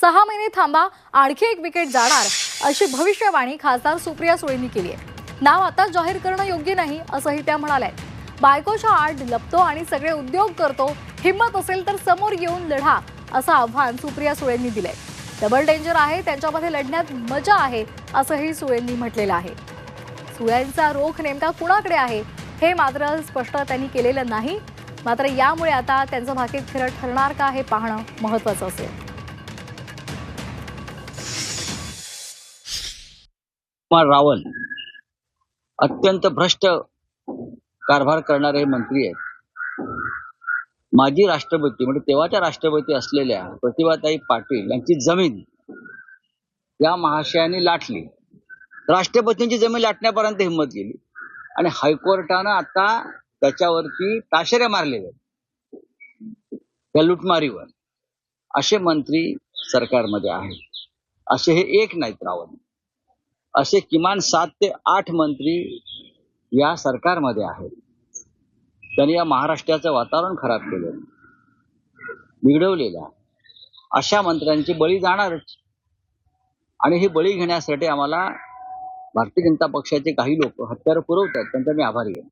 सहा महिने थांबा आणखी एक विकेट जाणार अशी भविष्यवाणी खासदार सुप्रिया सुळेंनी केली आहे. नाव आता जाहीर करणं योग्य नाही असंही त्या म्हणाल्या बायकोच्या आड लपतो आणि सगळे उद्योग करतो हिंमत असेल तर समोर येऊन लढा असं आव्हान सुप्रिया सुळेंनी दिलंय. डबल डेंजर आहे त्यांच्यामध्ये लढण्यात मजा आहे असंही सुळेंनी म्हटलेलं आहे. सुळ्यांचा रोख नेमका कुणाकडे आहे हे मात्र स्पष्ट त्यांनी केलेलं नाही. मात्र यामुळे आता त्यांचं भाकीत फिरत ठरणार का हे पाहणं महत्वाचं असेल. कुमार रावल अत्यंत भ्रष्ट कारभार करणारे हे मंत्री आहेत. माजी राष्ट्रपती म्हणजे तेव्हाच्या राष्ट्रपती असलेल्या प्रतिभाताई पाटील यांची जमीन या महाशयाने लाटली. राष्ट्रपतींची जमीन लाटण्यापर्यंत हिंमत गेली. आणि हायकोर्टानं आता त्याच्यावरती ताशेरे मारलेले आहेत. त्या लुटमारीवर असे मंत्री सरकारमध्ये आहेत. असे हे एक नाहीत रावण असे किमान सात ते आठ मंत्री या सरकारमध्ये आहेत. त्यांनी या महाराष्ट्राचं वातावरण खराब केलं. बिघडवलेलं. अशा मंत्र्यांची बळी जाणारच. आणि ही बळी घेण्यासाठी आम्हाला भारतीय जनता पक्षाचे काही लोक हत्यार पुरवतात त्यांचा मी आभारी आहे.